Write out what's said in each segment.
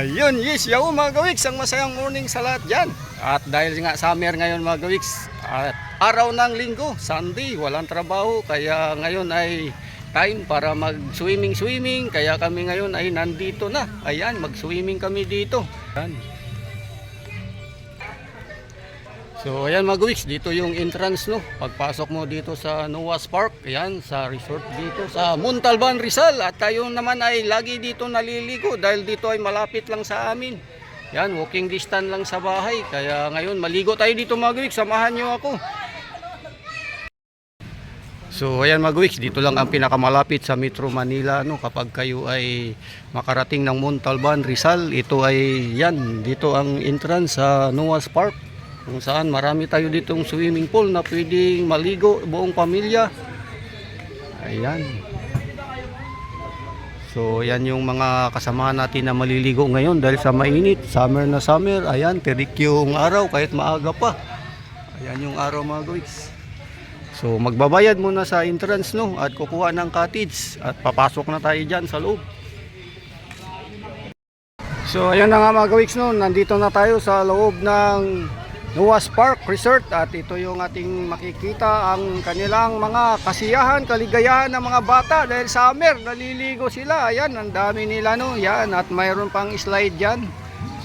Ayun, yes, yaw mga gawiks, ang masayang morning sa lahat dyan. At dahil nga summer ngayon mga gawiks, at araw ng linggo, Sunday, walang trabaho, kaya ngayon ay time para mag-swimming-swimming, kaya kami ngayon ay nandito na. Ayan, mag-swimming kami dito. Ayan. So ayan mga gawiks, dito yung entrance no. Pagpasok mo dito sa Noah's Park, ayan sa resort dito sa Montalban Rizal at tayo naman ay lagi dito naliligo dahil dito ay malapit lang sa amin. Yan, walking distance lang sa bahay. Kaya ngayon maligo tayo dito mga gawiks, samahan niyo ako. So ayan mga gawiks, dito lang ang pinakamalapit sa Metro Manila no kapag kayo ay makarating ng Montalban Rizal, ito ay yan, dito ang entrance sa Noah's Park kung saan marami tayo ditong swimming pool na pwedeng maligo buong pamilya. Ayan. So, yan yung mga kasamahan natin na maliligo ngayon dahil sa mainit, summer na summer. Ayan, tirik yung araw kahit maaga pa. Ayan yung araw mga guys. So, magbabayad muna sa entrance no at kukuha ng cottage at papasok na tayo diyan sa loob. So, ayan na nga mga gawiks no, nandito na tayo sa loob ng Noah's Park Resort at ito yung ating makikita ang kanilang mga kasiyahan, kaligayahan ng mga bata dahil summer, naliligo sila. Ayan, ang dami nila no. Yan, at mayroon pang slide dyan.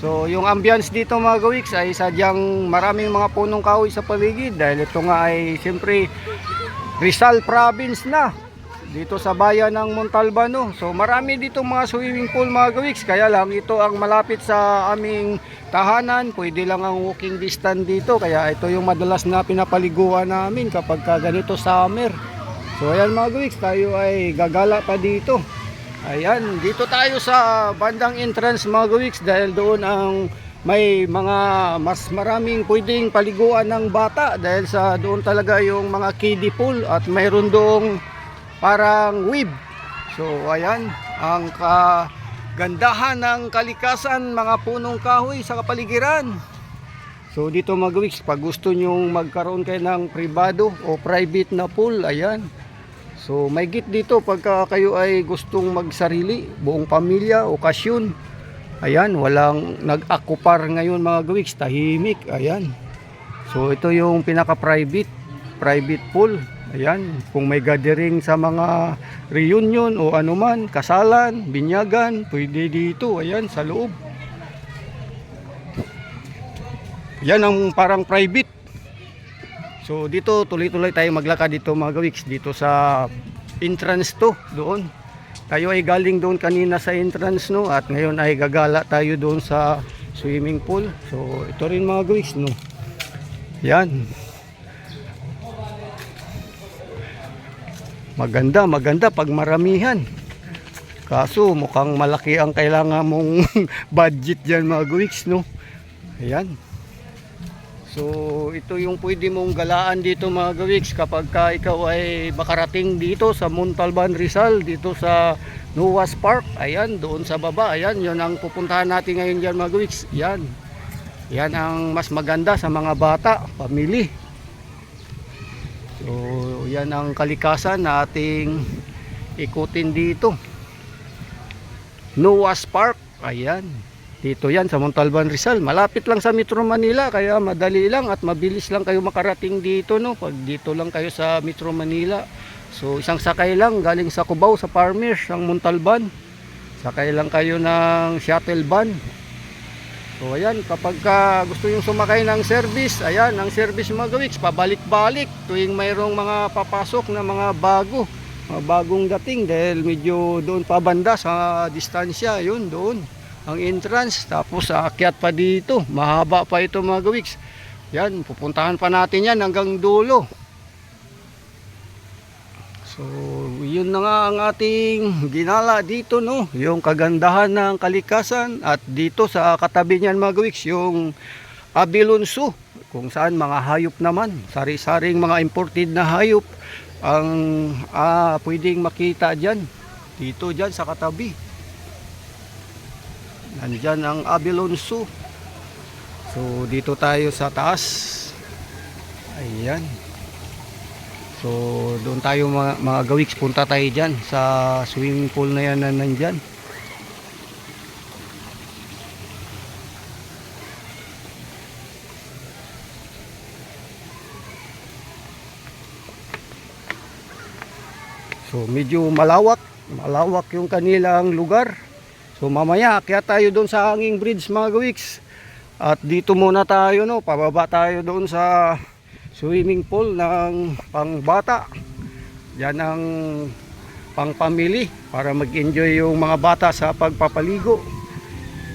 So, yung ambience dito mga gawiks ay sadyang maraming mga punong kahoy sa paligid dahil ito nga ay siyempre Rizal Province na dito sa bayan ng Montalban no. So marami dito mga swimming pool mga gawiks kaya lang ito ang malapit sa aming tahanan. Pwede lang ang walking distance dito kaya ito yung madalas na pinapaliguan namin kapag ka ganito summer. So ayan mga gawiks tayo ay gagala pa dito. Ayan, dito tayo sa bandang entrance mga gawiks dahil doon ang may mga mas maraming pwedeng paliguan ng bata dahil sa doon talaga yung mga kiddie pool at mayroon doong parang weave. So ayan, ang kagandahan ng kalikasan, mga punong kahoy sa kapaligiran. So dito mga gawiks, pag gusto nyong magkaroon kayo ng privado o private na pool, ayan. So may git dito pagka kayo ay gustong magsarili, buong pamilya, okasyon. Ayan, walang nag-akupar ngayon mga gawiks, tahimik, ayan. So ito yung pinaka-private, private pool. Ayan, kung may gathering sa mga reunion o anuman, kasalan, binyagan, pwede dito, ayan, sa loob. Yan ang parang private. So dito tuloy-tuloy tayo maglakad dito mga gawiks dito sa entrance to doon. Tayo ay galing doon kanina sa entrance no at ngayon ay gagala tayo doon sa swimming pool. So ito rin mga gawiks no. Yan. Maganda, maganda pag maramihan. Kaso mukhang malaki ang kailangan mong budget diyan mga gawiks no. Ayan. So ito yung pwede mong galaan dito mga gawiks kapag ka ikaw ay makarating dito sa Montalban Rizal dito sa Noah's Park. Ayan, doon sa baba. Ayan, yun ang pupuntahan natin ngayon dyan mga gawiks. Yan. Yan ang mas maganda sa mga bata, pamili. So yan ang kalikasan na ating ikutin dito. Noah's Park. Ayan. Dito yan sa Montalban Rizal. Malapit lang sa Metro Manila kaya madali lang at mabilis lang kayo makarating dito no. Pag dito lang kayo sa Metro Manila. So isang sakay lang galing sa Cubao sa Farmers ang Montalban. Sakay lang kayo ng shuttle van. So ayan, kapag ka gusto yung sumakay ng service, ayan, ang service mga gawiks, pabalik-balik tuwing mayroong mga papasok na mga bago, mga bagong dating dahil medyo doon pabanda sa distansya, yun doon ang entrance tapos aakyat pa dito mahaba pa ito mga gawiks yan pupuntahan pa natin yan hanggang dulo so yun na nga ang ating ginala dito no yung kagandahan ng kalikasan at dito sa katabi niyan mga gawiks yung Abilon Zoo kung saan mga hayop naman sari-saring mga imported na hayop ang ah, pwedeng makita dyan dito dyan sa katabi Nandyan ang Abilon Zoo. So, dito tayo sa taas. Ayan. So doon tayo mga, mga gawiks punta tayo dyan sa swimming pool na yan na nandyan. So medyo malawak, malawak yung kanilang lugar. So mamaya kaya tayo doon sa Hanging Bridge mga gawiks. At dito muna tayo no, pababa tayo doon sa swimming pool ng pangbata. Yan ang pangpamili para mag-enjoy yung mga bata sa pagpapaligo.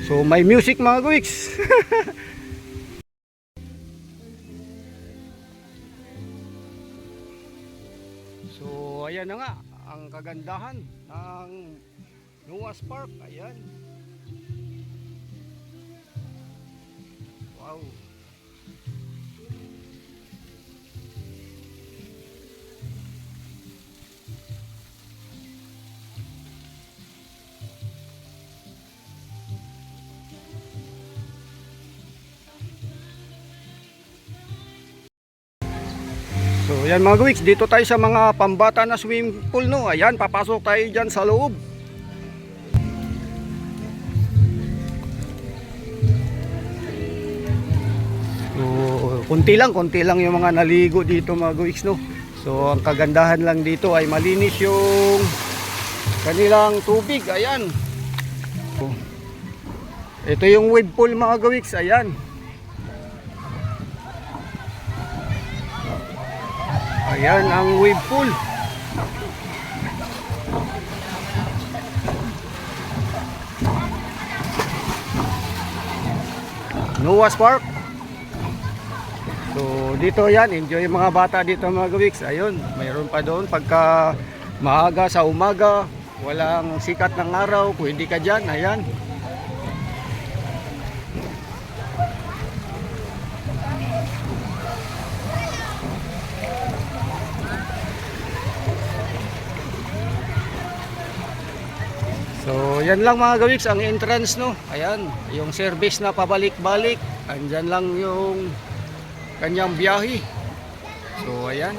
So may music mga gawiks. So, ayan na nga ang kagandahan ng Noah's Park. Ayan. Wow. So yan mga gawiks, dito tayo sa mga pambata na swimming pool no. Ayan, papasok tayo dyan sa loob. So, kunti lang, kunti lang yung mga naligo dito mga gawiks no. So, ang kagandahan lang dito ay malinis yung kanilang tubig. Ayan. Ito yung wave pool mga gawiks. Ayan. Ayan ang wave pool. Noah's Park. So dito yan, enjoy mga bata dito mga gawiks. Ayun, mayroon pa doon pagka maaga sa umaga, walang sikat ng araw, pwede ka dyan. Ayan. So, yan lang mga gawiks, ang entrance no. Ayan, yung service na pabalik-balik. Andyan lang yung kanyang biyahe. So, ayan.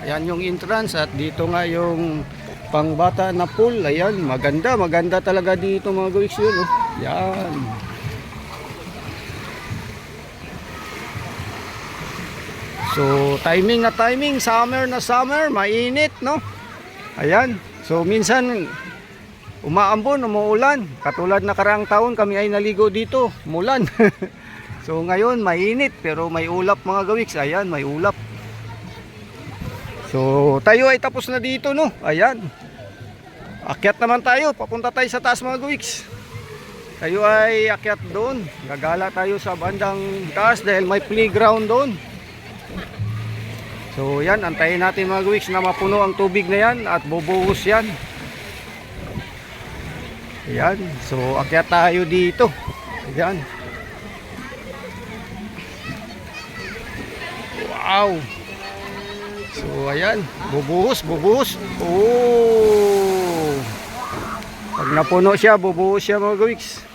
Ayan yung entrance at dito nga yung pangbata na pool. Ayan, maganda, maganda talaga dito mga gawiks yun. Oh. Yan. So, timing na timing, summer na summer, mainit, no? Ayan. So, minsan umaambon, umuulan. Katulad na karang taon kami ay naligo dito, mulan. so ngayon mainit pero may ulap mga gawiks. Ayan, may ulap. So tayo ay tapos na dito no. Ayan. Akyat naman tayo, papunta tayo sa taas mga gawiks. Tayo ay akyat doon. Gagala tayo sa bandang taas dahil may playground doon. So yan, antayin natin mga gawiks na mapuno ang tubig na yan at bubuhos yan. Ayan, so akyat tayo dito. Ayan. Wow. So ayan, bubuhos, bubuhos. Oh. Pag napuno siya, bubuhos siya mga gawiks.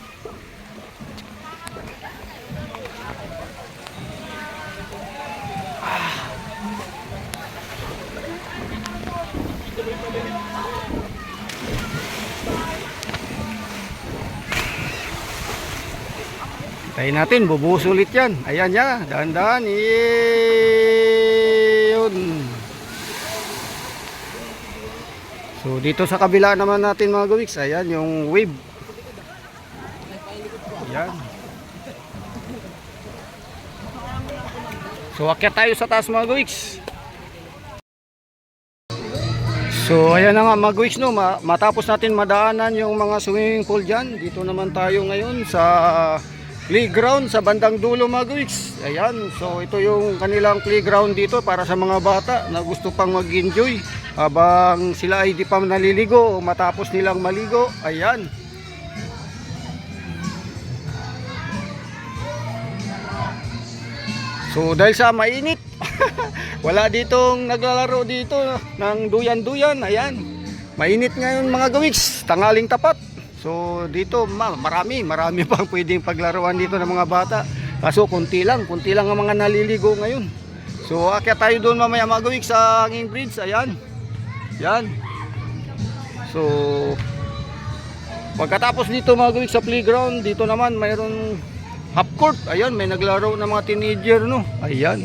Tayo natin, bubuhos ulit yan. Ayan niya, dahan-dahan. Yun. So dito sa kabila naman natin mga gawiks, ayan yung wave. Ayan. So akyat tayo sa taas mga gawiks. So ayan na nga mga gawiks no, Ma- matapos natin madaanan yung mga swimming pool dyan. Dito naman tayo ngayon sa playground sa bandang dulo mga gawiks. Ayan, so ito yung kanilang playground dito para sa mga bata na gusto pang mag-enjoy habang sila ay di pa naliligo o matapos nilang maligo. Ayan. So dahil sa mainit, wala ditong naglalaro dito ng duyan-duyan. Ayan. Mainit ngayon mga gawiks, tangaling tapat. So dito ma- marami, marami pang pwedeng paglaruan dito ng mga bata. Kaso kunti lang, kunti lang ang mga naliligo ngayon. So akyat tayo doon mamaya mga gawiks sa hanging bridge. Ayan. Yan. So pagkatapos dito mga gawiks sa playground, dito naman mayroon half court. Ayan, may naglaro ng mga teenager no. Ayan.